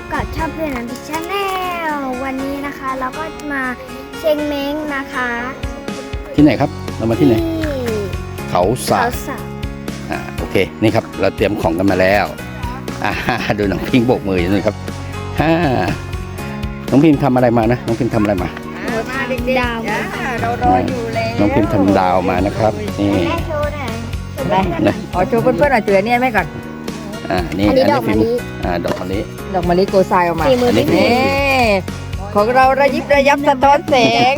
บกับช่องเพื่อนนันทิชแนลวันนี้นะคะ เราก็มาเชงเม้งนะคะที่ไหนครับ เรามาที่ไหน เขาสาเขาบสาวอ่าโอเคนี่ครับ เราเตรียมของกันมาแล้วอ่าดูน้องพิงโบกมืออยู่นี่ครับฮ่าน้องพิมทำอะไรมานะน้องพิมทำอะไรมามาเด็กๆจ้าเรารออยู่แล้วน้องพิมทำดาวมานะครับนี่แม่โชว์หน่อยได้นะขอโชว์เพื่อนๆหน่อยเตือนเนี่ยไหมก่อน อ่านี่อันนี้ดอกมะลิ อ่าดอกมะลิดอกมะลิโกไซออกมาฝีมืออันนี้พี่นี่ของเราระยิบระยับสะท้อนแสง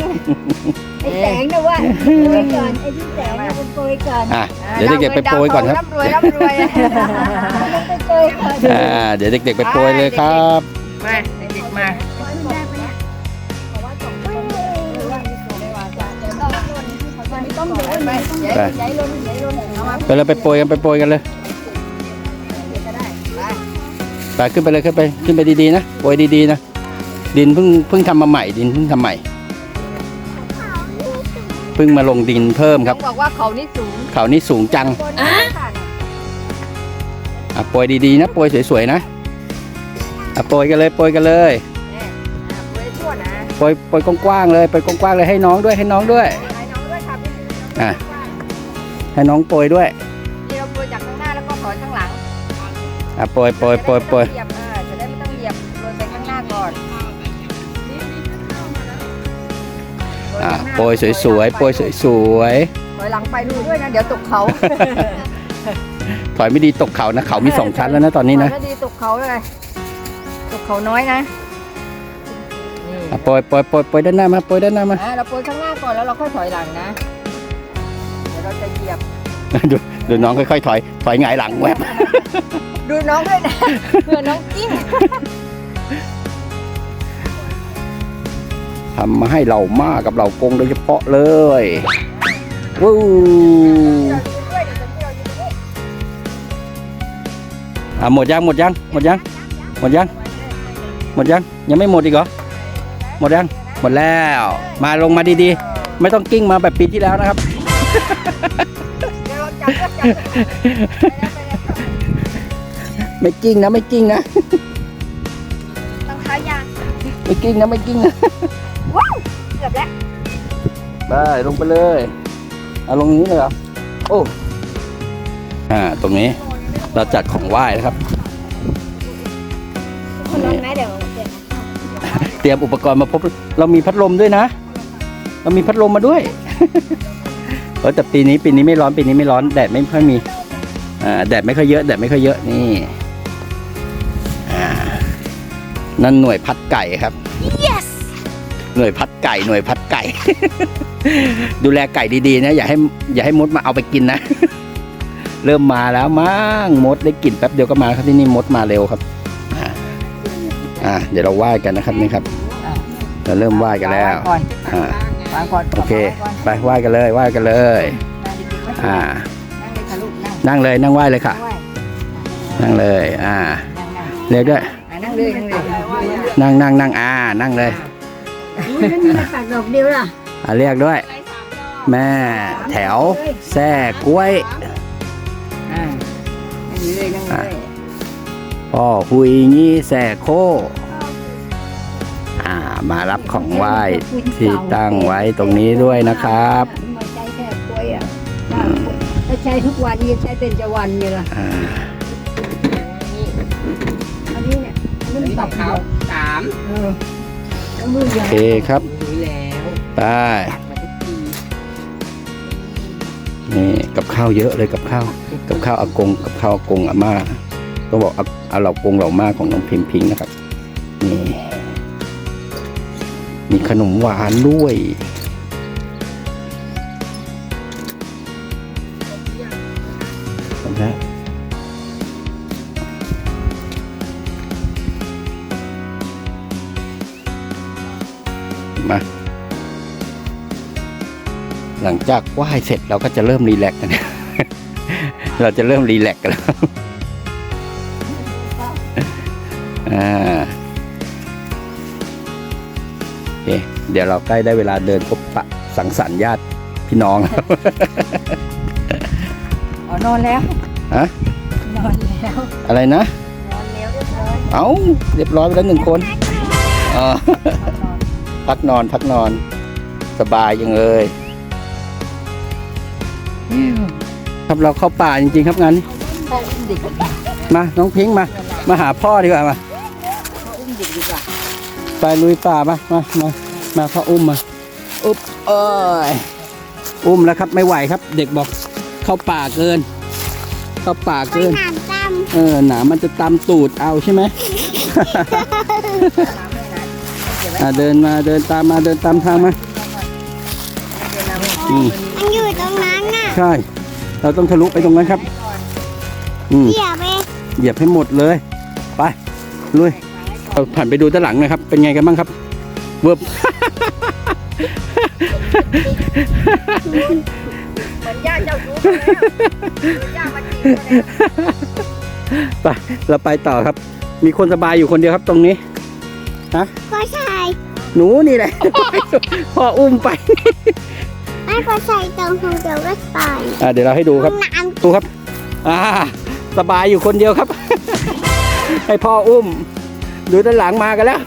ไอ้แสงนะว่าโปรยก่อนไอ้ที่แสงนะเป็นโปรยก่อนอ่าเดี๋ยวเด็กๆไปโปรยก่อนครับร่ำรวยร่ำรวยต้องไปโปรยก่อนอ่าเดี๋ยวเด็กๆไปโปรยเลยครับ มาเด็กๆมาต้องโดนไปไปใหญ่ลงใหญ่ลงเอามา ไปเลยไปโปรยกันไปโปรยกันเลย ไปขึ้นไปเลยขึ้นไปขึ้นไปดีๆนะโปรยดีๆนะ ดินเพิ่งเพิ่งทำมาใหม่ดินเพิ่งทำใหม่ เพิ่งมาลงดินเพิ่มครับต้องบอกว่าเขานี่สูงเขานี่สูงจังคนนะค่ะอะโปรยดีๆนะโปรยสวยๆนะอะโปรยกันเลยโปรยกันเลยเนี่ยอะรวยทั่วนะโปรยโปรยกว้างๆเลยโปรยกว้างๆเลยให้น้องด้วยให้น้องด้วยให้น้องด้วยค่ะพี่อะให้น้องโปรยด้วย อะโปรยโปรยโปรยโปรยจะได้ไม่ต้องเหยียบเออจะได้ไม่ต้องเหยียบโรยไปข้างหน้าก่อนอะโปรยสวยๆโปรยสวยถอยหลังไปดูด้วยนะเดี๋ยวตกเขาๆถอยไม่ดีตกเขานะ เขามีสองชั้นแล้วนะตอนนี้นะถอยไม่ดีตกเขาเลยตกเขาน้อยนะนี่อะโปรยโปรยโปรยโปรยด้านหน้ามาโปรยด้านหน้ามา อะเราโปรยข้างหน้าก่อนแล้วเราค่อยถอยหลังนะเดี๋ยวเราจะเหยียบ ดูดูน้องค่อยๆถอยถอยหงายหลังแวบ ดูน้องด้วยนะเผื่อน้องกิ้งทำมาให้เรามากับเรากงโดยเฉพาะเลยวู้อะหมดยังหมดยังหมดยังหมดยังหมดยังยังไม่หมดอีกเหรอหมดยังหมดแล้ว มาลงมาดีๆ ไม่ต้องกิ้งมาแบบปีที่แล้วนะครับ ไม่กิ้งนะไม่กิ้งนะต้องเท้ายางไม่กิ้งนะไม่กิ้งนะเกือบแล้วได้ลงไปเลยเอาลงนี้เลยเหรอโอ้อ่าตรงนี้เราจัดของไหว้นะครับ คนร้อนไหมเดี๋ยวเดี๋ยวเตรียมอุปกรณ์มาพบ เรามีพัดลมด้วยนะ เรามีพัดลมมาด้วยเออแต่ปีนี้ปีนี้ไม่ร้อนปีนี้ไม่ร้อนแดดไม่ค่อยมีอ่าแดดไม่ค่อยเยอะแดดไม่ค่อยเยอะนี่ นั่นหน่วยพัดไก่ครับ yes หน่วยพัดไก่หน่วยพัดไก่ ดูแลไก่ดีๆนะอย่าให้อย่าให้มดมาเอาไปกินนะ เริ่มมาแล้วมั้งมดได้กลิ่นแป๊บเดียวก็มาครับที่นี่มดมาเร็วครับอ่าอ่าเดี๋ยวเราไหว้กันนะครับนี่ครับเราเริ่มไหว้กันแล้วก่อนอ่าวางก่อนโอเค ไปไหว้กันเลยไหว้กันเลยอ่านั่งเลยค่ะลูกนั่งนั่งเลยนั่งไหว้เลยค่ะ นั่งไหว้นั่งเลยอ่านั่งนั่งเรียกด้วยอะนั่ง เลยนั่งเลยนั่งนั่งนั่งอ่านั่งเลยนั่นมีปากดอกเดียวล่ะอ่าเรียกด้วย แม่แถวแซ่กล้วยอ่านั่งเลยนั่งเลยพ่อหุยงี้แซ่โคอ่ามารับของไหว้ที่ตั้งไว้ตรงนี้ด้วยนะครับมาใช้แค่กล้วยอะถ้าใช้ทุกวันนี่ใช้เป็นจะวันนี่ล่ะอ่าอันนี้เนี่ย อันนี้มันตับเขาสามเออแล้วมือโอยาวเคครับรู้แล้วไปมาทุกทีนี่กับข้าวเยอะเลยกับข้าว กับข้าวอากงกับข้าวอากงอาม่าต้องบอกเอาเอาเหล่ากงเหล่าม่าของน้องพิมพิงนะครับนี่มีขนมหวานด้วย มา หลังจากไหว้เสร็จเราก็จะเริ่มรีแลกซ์กันเราจะเริ่มรีแลกซ์กันแล้วอ่าโอเคเดี๋ยวเราใกล้ได้เวลาเดินพบปะสังสรรค์ญาติพี่น้องอ๋อนอนแล้วฮะนอนแล้ว อะไรนะ นอนแล้วเรียบร้อย เอาเรียบร้อยไปแล้วหนึ่งคนอ๋อ พักนอนพักนอน สบายยังเลยครับเราเข้าป่าจริงๆครับงานนี้พ่ออุ้มเด็กมาน้องพิงค์มา มาหาพ่อดีกว่ามาพ่ออุ้มเด็กดีกว่าไปลุยป่ามามามามาพ่ออุ้มมาอุ๊บเอ้ยอุ้มแล้วครับไม่ไหวครับ เด็กบอกเข้าป่าเกิน เข้าป่าไปเกินหนามตเออหนามันจะตำตูดเอาใช่ไหม อะเดินมาเดินตามมาเดินตามทางมาอืมำมันอยู่ตรงนั้นน่ะใช่ เราต้องทะลุไปตรงนั้นครับ อืมเดี๋ยวไปเหยียบให้หมดเลย ไปลุยเราผ่านไปดูด้านหลังหนะครับ เป็นไงกันบ้างครับเวิบเหมือนย่าเจ้าชู้แล้วย่ามาจีบแล้วไปเราไปต่อครับ มีคนสบายอยู่คนเดียวครับตรงนี้ก็ใช่ หนูนี่แหละพ่ออุ้มไป ไม่ก็ใส่ตรงของเดียวก็ตายอะเดี๋ยวเราให้ดูครับ น้ำดูครับ อ่า สบายอยู่คนเดียวครับ ให้พ่ออุ้ม ดูด้านหลังมากันแล้ว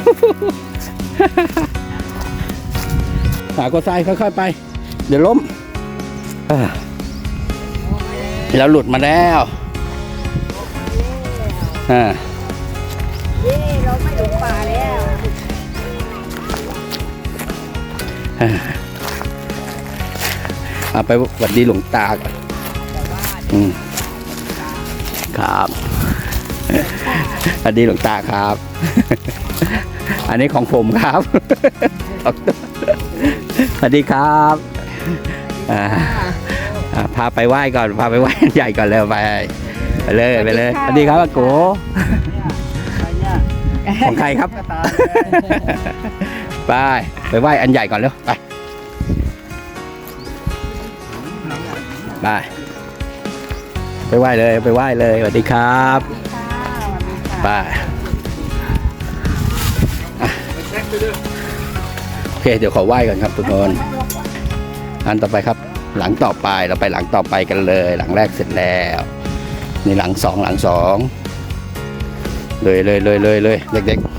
หากดทรายค่อยๆไป เดี๋ยวล้มอ่าเราหลุดมาแล้วอ่า เย้เราไม่หลงป่าแล้ว เอาไปหวัดดีหลวงตาก่อนอืมครับหวัดดีหลวงตาครับ อันนี้ของผมครับสวัสดีครับอ่าอ่าพาไปไหว้ก่อน พาไปไหว้ใหญ่ก่อนเลยไปไปเลยไปเลยสวัสดีครับอาโกของใครครับ ไปไปไหว้อันใหญ่ก่อนเร็วไปไปไปไหว้เลยไปไหว้เลยสวัสดีครับไปโอเค เดี๋ยวขอไหว้ก่อนครับทุกคนอันต่อไปครับ หลังต่อไปเราไปหลังต่อไปกันเลย หลังแรกเสร็จแล้วนี่หลังสองหลังสองเลยเลยเลยเลยเลยเด็กๆ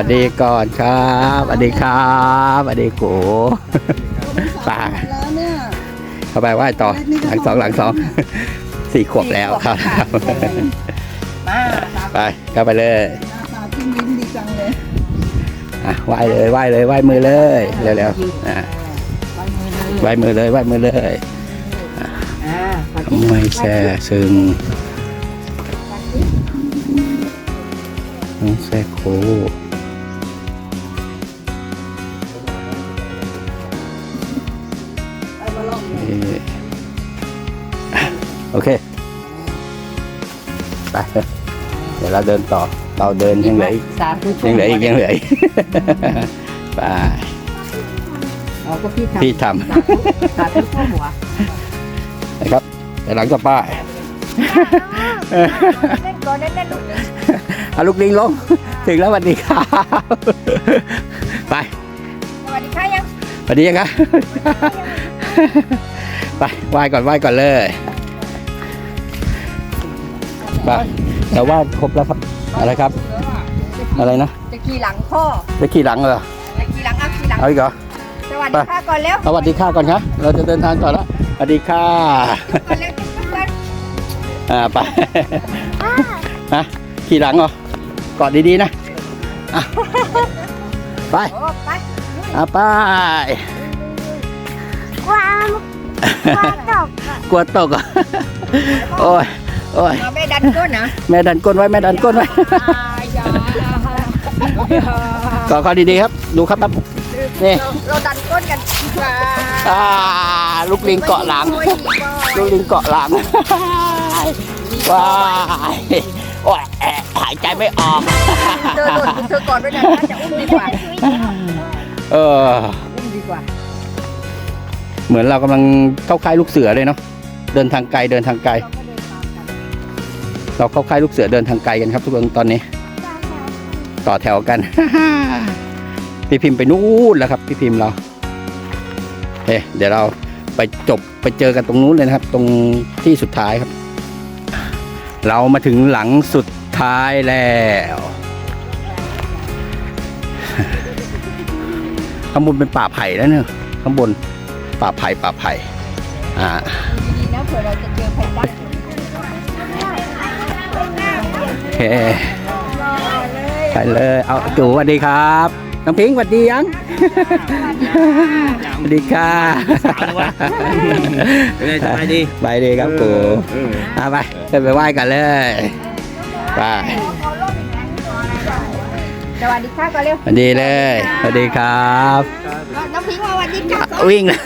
วัสดีก่อนครับสวัสดีครับสวัสดีโกไป่าแล้วเนี่ยเข้าไปไหว้ต่อหลังสองหลังสองสี่ขวบแล้วครับมาไปเข้าไปเลยตาจิ้มลิ้มดีจังเลยอะไหว้เลยไหว้เลยไหว้มือเลยเร็วๆอะไว้มือเลยไหว้มือเลยไหว้มือเลยอ่าขอไม่แช่ซึ่งไม่แช่โค เอ่ออะโอเค ไป เดี๋ยวเราเดินต่อ เราเดินยังเหลืออีกสาธุยังเหลืออีกยังเหลืออีกไปอ๋อก็พี่ทำพี่ทสาธุสาธุทั่วหัวำนะครับแต่หลังจากป้ายเล่นก่อนเล่นเล่นลูกเอาลูกลิงลง ถึงแล้วสวัสดีครับ ไป สวัสดีค่ะยังส วัสดียังครับไปไหว้ก่อนไหว้ก่อนเลยไปแต่ว่าครบแล้วครับ อะไรครับ อะไรนะ จะขี่หลังพ่อ จะขี่หลังเหรอจะขี่หลังเอาขี่หลัง เอาอีกเหรอ สวัสดีค่ะก่อนเร็วสวัสดีค่ะก่อนครับ เราจะเดินทางต่อแล้วสวัสดีค่ะก่อนเร็วจุ๊บก่อนอ่าไปฮะขี่หลังเหรอกอดดีๆนะอะไปโอ้ไป อะไปความความตกอะกลัวตกอะโอ้ยโอ้ยเอาแม่ดันก้นนะแม่ดันก้นไว้แม่ดันก้นไว้ อย่ากอดคอดีๆครับ ดูครับครับนี่เราดันก้นกันดีกว่าอ่าลูกลิงเกาะหลังลูกลิงเกาะหลัง ว้ายโอ้ยแอะหายใจไม่ออก เธอโดนเธอก่อนด้วยนะจะอุ้มดีกว่า เอออุ้มดีกว่า เหมือนเรากำลังเข้าค่ายลูกเสือเลยเนาะเดินทางไกลเดินทางไกลเราเข้าค่ายลูกเสือเดินทางไกลกันครับ ทุกคนตอนนี้ ต่อแถวกัน พี่พิมพ์ไปนู่นแล้วครับ พี่พิมพ์เราเฮ้เดี๋ยวเราไปจบไปเจอกันตรงนู้นเลยนะครับ ตรงที่สุดท้ายครับ เรามาถึงหลังสุดท้ายแล้ว ข้างบนเป็นป่าไผ่แล้วเนี่ยข้างบนป่าไผ่ป่าไผ่อ่าดีๆนะเผื่อเราจะเจอไผ่ตั้งโอเคไปเลยเอาจูสวัสดีครับน้องพิงค์สวัสดียังสวัสดีค่ะเป็นไงสบายดีไปดีครับกูอะไปเดินไปไหว้กันเลยไป สวัสดีค่ะก็เร็วสวัสดีเลย สวัสดีครับ น้องพิงค์มาสวัสดีค่ะวิ่งเลย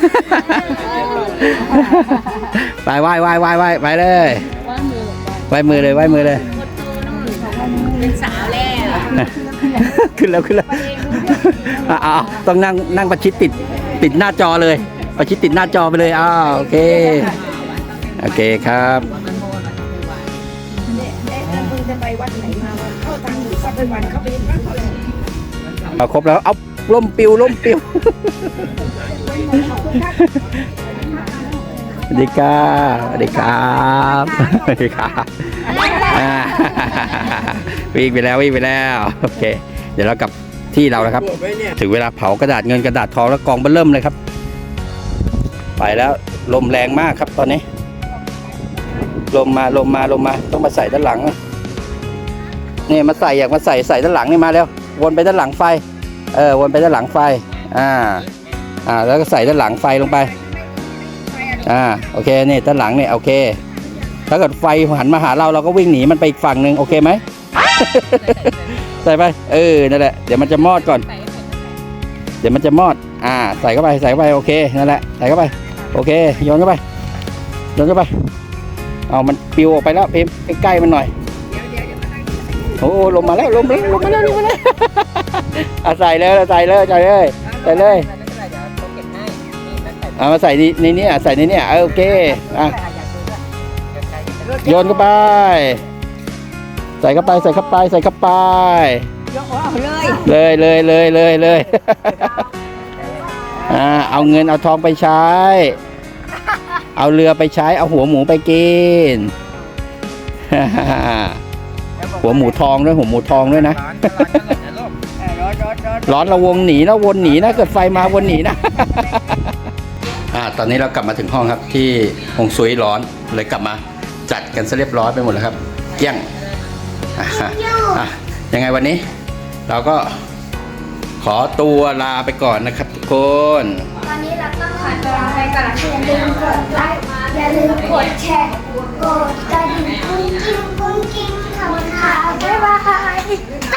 ไปไหว้ไหว้ไหว้ไหว้ไปเลยไหว้มือเลยไหว้มือเลย เป็นสาวแล้ว ขึ้นแล้วขึ้นแล้วอะเอาต้องนั่งนั่งประชิดติดติดหน้าจอเลย ประชิดติดหน้าจอไปเลยอ้าวโอเค โอเคครับจะไป วัดไหนมาวันเข้าตังค์หรือเข้าไปวันเข้าไปวัดเขาเลยเอาครบแล้ว เอาล่มปิวล่มปิวสวัสดีครับสวัสดีครับสวัสดีครับอ่าวิ่งไปแล้ววิ่งไปแล้วโอเค เดี๋ยวเรากลับที่เราแล้วครับ ถึงเวลาเผากระดาษเงินกระดาษทองแล้วกองเบอเริ่มเลยครับ ไปแล้วลมแรงมากครับตอนนี้ ลมมาลมมาลมมาต้องมาใส่ด้านหลัง นะนี่มาใส่อยากมาใส่ใส่ด้านหลังนี่มาแล้ววนไปด้านหลังไฟเออวนไปด้านหลังไฟอ่าอ่าแล้วก็ใส่ด้านหลังไฟลงไปอ่าโอเคนี่ด้านหลังเนี่ยโอเค ถ้าเกิดไฟหันมาหาเราเราก็วิ่งหนีมันไปอีกฝั่งหนึ่งโอเคไหมใส่ไปเออนั่นแหละเดี๋ยวมันจะมอดก่อน เดี๋ยวมันจะมอดอ่าใส่เข้าไปใส่เข้าไปโอเคนั่นแหละใส่เข้าไปโอเคโยนเข้าไปโยนเข้าไปเอามันปิวออกไปแล้วเอ็มใกล้ๆมันหน่อย โอ้ลมมาแล้วลมแล้วลมมาแล้วลมมาแล้วเอาใส่เลยใส่เลยใส่เลยใส่เลยเอามาใส่ในในนี้อะใส่ในนี้อะเออโอเคอะโยนเข้าไป ใส่เข้าไปใส่เข้าไปใส่เข้าไปยกหัวเอาเลยเลยเลยเลยเลยเลยอ่าเอาเงินเอาทองไปใช้ เอาเรือไปใช้เอาหัวหมูไปกิน หัวหมูทองด้วยหัวหมูทองด้วยนะรถรถรถร้อนระวงหนีนะวนหนีนะเกิดไฟมาวนหนีนะอ่าตอนนี้เรากลับมาถึงห้องครับที่ฮงซุยร้อนเลยกลับมาจัดกันซะเรียบร้อยไปหมดแล้วครับเกลี้ยงอะอะยังไงวันนี้ เราก็ขอตัวลาไปก่อนนะครับทุกคนตอนนี้เราต้องขอตัวไปก่อนอย่าลืมกดไลค์อย่าลืมกดแชร์กดกระดิ่งกุ้งกิ้งกุ้งกิ้ง 拜拜。